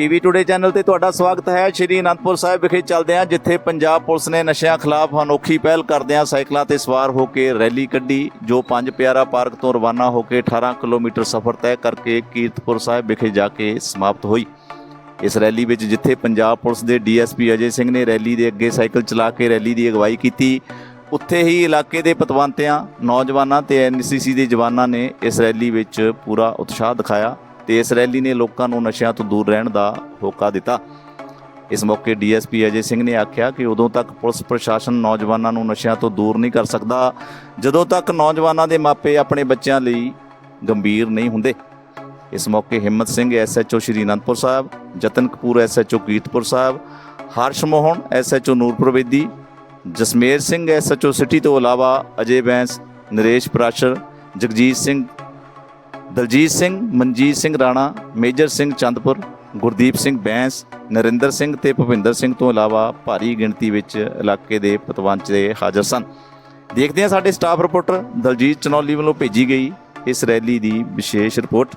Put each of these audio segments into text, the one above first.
PV today channel ਤੇ ਤੁਹਾਡਾ ਸਵਾਗਤ ਹੈ। ਸ਼੍ਰੀ ਅਨੰਦਪੁਰ ਸਾਹਿਬ ਵਿਖੇ ਚੱਲਦੇ ਹਾਂ, ਜਿੱਥੇ ਪੰਜਾਬ ਪੁਲਿਸ ਨੇ ਨਸ਼ਿਆਂ ਖਿਲਾਫ ਅਨੋਖੀ ਪਹਿਲ ਕਰਦਿਆਂ ਸਾਈਕਲਾਂ ਤੇ ਸਵਾਰ ਹੋ ਕੇ ਰੈਲੀ ਕੱਢੀ, ਜੋ ਪੰਜ ਪਿਆਰਾ ਪਾਰਕ ਤੋਂ ਰਵਾਨਾ ਹੋ ਕੇ 18 ਕਿਲੋਮੀਟਰ ਸਫ਼ਰ ਤੈਅ ਕਰਕੇ ਕੀਰਤਪੁਰ ਸਾਹਿਬ ਵਿਖੇ ਜਾ ਕੇ ਸਮਾਪਤ ਹੋਈ। ਇਸ ਰੈਲੀ ਵਿੱਚ ਜਿੱਥੇ ਪੰਜਾਬ ਪੁਲਿਸ ਦੇ ਡੀਐਸਪੀ ਅਜੇ ਸਿੰਘ ਨੇ ਰੈਲੀ ਦੇ ਅੱਗੇ ਸਾਈਕਲ ਚਲਾ ਕੇ ਰੈਲੀ ਦੀ ਅਗਵਾਈ ਕੀਤੀ, ਉੱਥੇ ਹੀ ਇਲਾਕੇ ਦੇ ਪਤਵੰਤਿਆਂ, ਨੌਜਵਾਨਾਂ ਤੇ ਐਨਸੀਸੀ ਦੇ ਜਵਾਨਾਂ ਨੇ ਇਸ ਰੈਲੀ ਵਿੱਚ ਪੂਰਾ ਉਤਸ਼ਾਹ ਦਿਖਾਇਆ। ਤੇ ਇਸ ਰੈਲੀ ਨੇ ਲੋਕਾਂ ਨੂੰ ਨਸ਼ਿਆਂ ਤੋਂ ਦੂਰ ਰਹਿਣ ਦਾ ਹੋਕਾ ਦਿੱਤਾ। ਇਸ ਮੌਕੇ ਡੀਐਸਪੀ ਅਜੇ ਸਿੰਘ ਨੇ ਆਖਿਆ ਕਿ ਉਦੋਂ ਤੱਕ ਪੁਲਿਸ ਪ੍ਰਸ਼ਾਸਨ ਨੌਜਵਾਨਾਂ ਨੂੰ ਨਸ਼ਿਆਂ ਤੋਂ ਦੂਰ ਨਹੀਂ ਕਰ ਸਕਦਾ, ਜਦੋਂ ਤੱਕ ਨੌਜਵਾਨਾਂ ਦੇ ਮਾਪੇ ਆਪਣੇ ਬੱਚਿਆਂ ਲਈ ਗੰਭੀਰ ਨਹੀਂ ਹੁੰਦੇ। ਇਸ ਮੌਕੇ Himmat Singh SHO Shri Anandpur Sahib, Jatan Kapoor SHO Kiratpur Sahib, Harsh Mohan SHO Nurpur Bedi, Jasmer Singh SHO city ਤੋਂ ਇਲਾਵਾ ਅਜੇ ਬੈਂਸ, ਨਰੇਸ਼ ਪ੍ਰਾਸ਼ਰ, ਜਗਜੀਤ ਸਿੰਘ ਦਲਜੀਤ ਸਿੰਘ, ਮਨਜੀਤ ਸਿੰਘ ਰਾਣਾ, ਮੇਜਰ ਸਿੰਘ ਚੰਦਪੁਰ, ਗੁਰਦੀਪ ਸਿੰਘ ਬੈਂਸ, ਨਰਿੰਦਰ ਸਿੰਘ ਤੇ ਭੁਪਿੰਦਰ ਸਿੰਘ ਤੋਂ ਇਲਾਵਾ ਭਾਰੀ ਗਿਣਤੀ ਵਿੱਚ ਇਲਾਕੇ ਦੇ ਪਤਵੰਚ ਦੇ ਹਾਜ਼ਰ ਸਨ। ਦੇਖਦੇ ਹਾਂ ਸਾਡੇ ਸਟਾਫ ਰਿਪੋਰਟਰ ਦਲਜੀਤ ਚਨੌਲੀ ਵੱਲੋਂ ਭੇਜੀ ਗਈ ਇਸ ਰੈਲੀ ਦੀ ਵਿਸ਼ੇਸ਼ ਰਿਪੋਰਟ।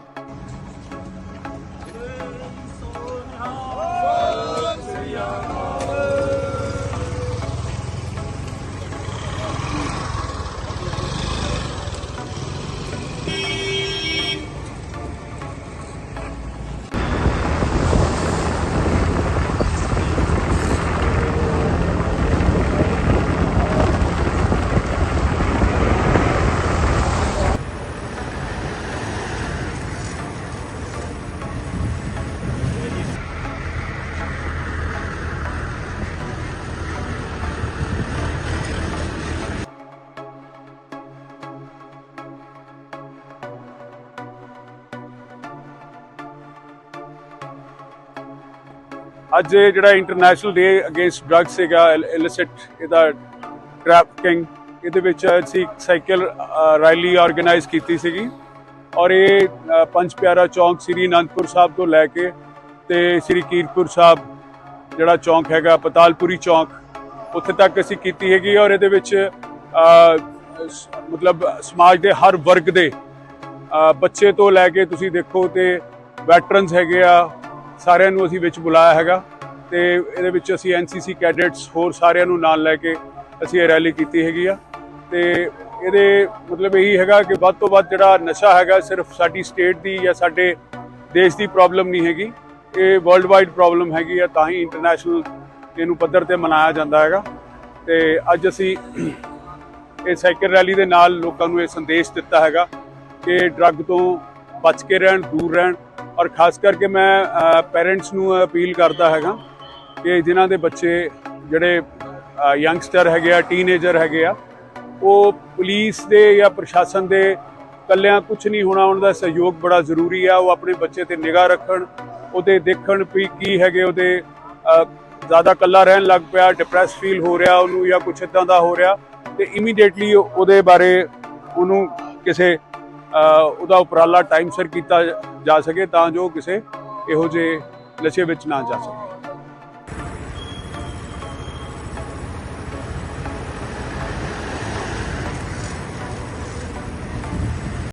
ਅੱਜ ਜਿਹੜਾ ਇੰਟਰਨੈਸ਼ਨਲ ਡੇ ਅਗੇਂਸਟ ਡਰੱਗਸ ਹੈਗਾ ਇਲਿਸਿਟ ਇਹਦਾ ਟ੍ਰੈਫਿਕਿੰਗ ਇਹਦੇ ਵਿੱਚ ਅਸੀਂ ਸਾਈਕਲ ਰੈਲੀ ਆਰਗੇਨਾਈਜ਼ ਕੀਤੀ ਸੀਗੀ। ਔਰ ਇਹ ਅ, ਪੰਜ ਪਿਆਰਾ ਚੌਂਕ ਸ੍ਰੀ ਅਨੰਦਪੁਰ ਸਾਹਿਬ ਤੋਂ ਲੈ ਕੇ ਤੇ ਸ੍ਰੀ ਕੀਰਤਪੁਰ ਸਾਹਿਬ ਜਿਹੜਾ ਚੌਂਕ ਹੈਗਾ ਪਤਾਲਪੁਰੀ ਚੌਂਕ ਉੱਥੇ ਤੱਕ ਅਸੀਂ ਕੀਤੀ ਹੈਗੀ। ਔਰ ਇਹਦੇ ਵਿੱਚ ਮਤਲਬ ਸਮਾਜ ਦੇ ਹਰ ਵਰਗ ਦੇ ਬੱਚੇ ਤੋਂ ਲੈ ਕੇ ਤੁਸੀਂ ਦੇਖੋ ਤੇ ਵੈਟਰਨਸ ਹੈਗੇ ਆ ਸਾਰਿਆਂ ਨੂੰ ਅਸੀਂ ਵਿੱਚ ਬੁਲਾਇਆ ਹੈਗਾ ਤੇ ਇਹਦੇ ਵਿੱਚ ਅਸੀਂ ਐਨਸੀਸੀ ਕੈਡੇਟਸ ਹੋਰ ਸਾਰਿਆਂ ਨੂੰ ਨਾਲ ਲੈ ਕੇ ਅਸੀਂ ਇਹ ਰੈਲੀ ਕੀਤੀ ਹੈਗੀ ਆ। ਤੇ ਇਹਦੇ ਮਤਲਬ ਇਹੀ ਹੈਗਾ ਕਿ ਵੱਧ ਤੋਂ ਵੱਧ ਜਿਹੜਾ ਨਸ਼ਾ ਹੈਗਾ ਸਿਰਫ ਸਾਡੀ ਸਟੇਟ ਦੀ ਜਾਂ ਸਾਡੇ ਦੇਸ਼ ਦੀ ਪ੍ਰੋਬਲਮ ਨਹੀਂ ਹੈਗੀ। ਇਹ ਵਰਲਡ ਵਾਈਡ ਪ੍ਰੋਬਲਮ ਹੈਗੀ ਆ, ਤਾਂ ਹੀ ਇੰਟਰਨੈਸ਼ਨਲ ਇਹਨੂੰ ਪੱਧਰ ਤੇ ਮਨਾਇਆ ਜਾਂਦਾ ਹੈਗਾ। ਤੇ ਅੱਜ ਅਸੀਂ ਇਹ ਸਾਈਕਲ ਰੈਲੀ ਦੇ ਨਾਲ ਲੋਕਾਂ ਨੂੰ ਇਹ ਸੰਦੇਸ਼ ਦਿੱਤਾ ਹੈਗਾ ਕਿ ਡਰੱਗ ਤੋਂ ਬਚ ਕੇ ਰਹਿਣ, ਦੂਰ ਰਹਿਣ ਔਰ ਖਾਸ ਕਰਕੇ ਮੈਂ ਪੇਰੈਂਟਸ ਨੂੰ ਅਪੀਲ ਕਰਦਾ ਹੈਗਾ ਕਿ ਜਿਨ੍ਹਾਂ ਦੇ ਬੱਚੇ ਜਿਹੜੇ ਯੰਗਸਟਰ ਹੈਗੇ ਆ ਟੀਨੇਜਰ ਹੈਗੇ ਆ, ਉਹ ਪੁਲਿਸ ਦੇ ਜਾਂ ਪ੍ਰਸ਼ਾਸਨ ਦੇ ਕੱਲਿਆਂ ਕੁਝ ਨਹੀਂ ਹੋਣਾ, ਉਹਨਾਂ ਦਾ ਸਹਿਯੋਗ ਬੜਾ ਜ਼ਰੂਰੀ ਆ, ਉਹ ਆਪਣੇ ਬੱਚੇ ਤੇ ਨਿਗਾਹ ਰੱਖਣ, ਉਹਦੇ ਦੇਖਣ ਵੀ ਕੀ ਹੈਗੇ, ਉਹਦੇ ਜ਼ਿਆਦਾ ਕੱਲਾ ਰਹਿਣ ਲੱਗ ਪਿਆ ਡਿਪਰੈਸ ਫੀਲ ਹੋ ਰਿਹਾ ਉਹਨੂੰ ਜਾਂ ਕੁਝ ਇਦਾਂ ਦਾ ਹੋ ਰਿਹਾ, ਤੇ ਇਮੀਡੀਏਟਲੀ ਉਹਦੇ ਬਾਰੇ ਉਹਨੂੰ ਕਿਸੇ ਉਹਦਾ ਉਪਰਾਲਾ ਟਾਈਮ ਸਿਰ ਕੀਤਾ ਜਾ ਸਕੇ ਤਾਂ ਜੋ ਕਿਸੇ ਇਹੋ ਜਿਹੇ ਨਸ਼ੇ ਵਿੱਚ ਨਾ ਜਾ ਸਕੇ।